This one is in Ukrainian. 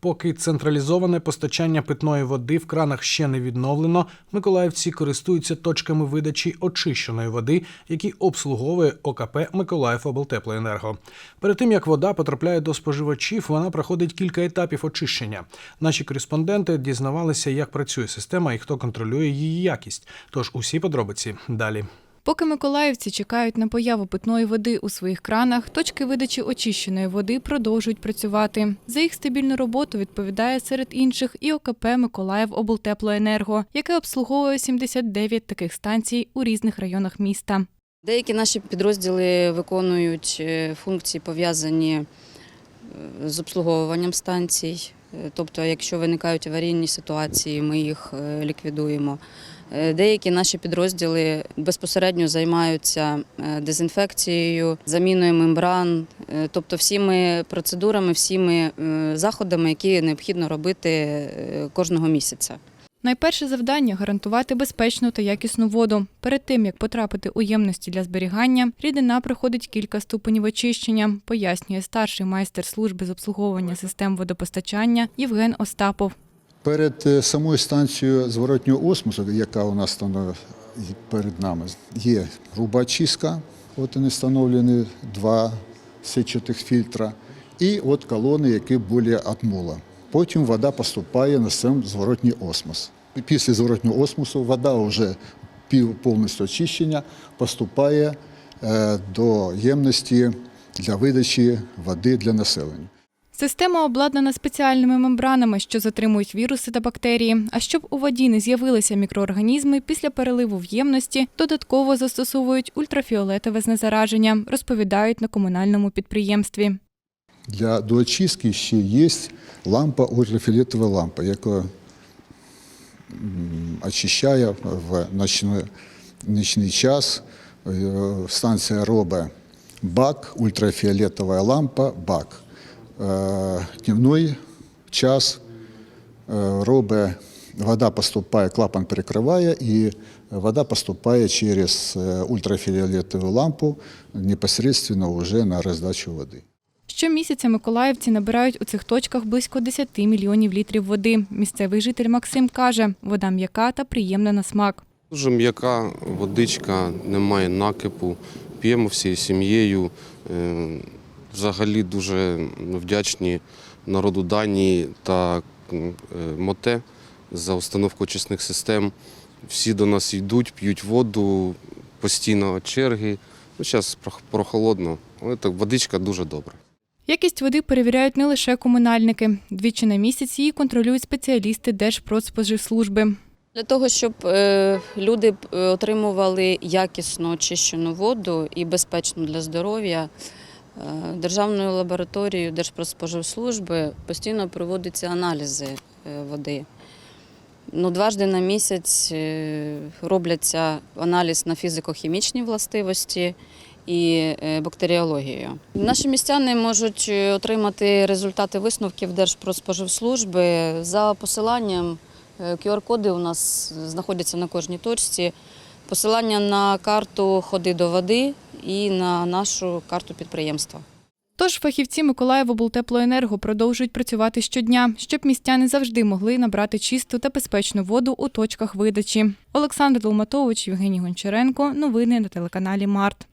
Поки централізоване постачання питної води в кранах ще не відновлено, миколаївці користуються точками видачі очищеної води, які обслуговує ОКП Миколаїв облтеплоенерго. Перед тим як вода потрапляє до споживачів, вона проходить кілька етапів очищення. Наші кореспонденти дізнавалися, як працює система і хто контролює її якість. Тож усі подробиці далі. Поки миколаївці чекають на появу питної води у своїх кранах, точки видачі очищеної води продовжують працювати. За їх стабільну роботу відповідає серед інших і ОКП Миколаїв облтеплоенерго, яке обслуговує 79 таких станцій у різних районах міста. Деякі наші підрозділи виконують е, функції пов'язані е, з обслуговуванням станцій. Е, Тобто, якщо виникають аварійні ситуації, ми їх ліквідуємо. Е, Деякі наші підрозділи безпосередньо займаються е, дезінфекцією, заміною мембран, е, тобто всіми процедурами, всіми заходами, які необхідно робити кожного місяця. Найперше завдання гарантувати безпечну та якісну воду. Перед тим як потрапити у ємності для зберігання, рідина проходить кілька ступенів очищення, пояснює старший майстер служби з обслуговування систем водопостачання Євген Остапов. Перед е, самою станцією зворотнього осмосу, яка у нас там перед нами, є груба очистка, от вони встановлені два сетчатих фільтра, і от колони, які були від мула. Потім вода поступає на сам зворотній осмос. Після зворотнього осмосу вода вже повністю очищення поступає е, до ємності для видачі води для населення. Система обладнана спеціальними мембранами, що затримують віруси та бактерії. А щоб у воді не з'явилися мікроорганізми, після переливу в ємності додатково застосовують ультрафіолетове знезараження, розповідають на комунальному підприємстві. Для доочистки ще є лампа, ультрафіолетова лампа, яка очищає в ночний, нічний час. Е, Станція робить бак, ультрафіолетова лампа, бак. Е, Дневний час е, робить, вода поступає, клапан перекриває, і вода поступає через е, ультрафіолетову лампу непосредственно вже на роздачу води. Щомісяця миколаївці набирають у цих точках близько 10 мільйонів літрів води. Місцевий житель Максим каже, вода м'яка та приємна на смак. Дуже м'яка водичка, немає накипу, п'ємо всією сім'єю. Взагалі дуже вдячні народу Данії та е, МОТЕ за установку очисних систем. Всі до нас йдуть, п'ють воду, постійно черги. Ну, зараз прохолодно, але так водичка дуже добра. Якість води перевіряють не лише комунальники. Двічі на місяць її контролюють спеціалісти Держпродспоживслужби. Для того, щоб е, люди е, отримували якісно очищену воду і безпечну для здоров'я, Державною лабораторією Держпродспоживслужби постійно проводяться аналізи е, води. Ну, дважди на місяць е, робляться аналіз на фізико-хімічні властивості і е, бактеріологію. Наші містяни можуть отримати результати висновків Держпродспоживслужби за посиланням. QR-коди у нас знаходяться на кожній точці. Посилання на карту ходи до води і на нашу карту підприємства. Тож фахівці Миколаївоблтеплоенерго продовжують працювати щодня, щоб містяни завжди могли набрати чисту та безпечну воду у точках видачі. Олександр Долматович, Євгеній Гончаренко. Новини на телеканалі Март.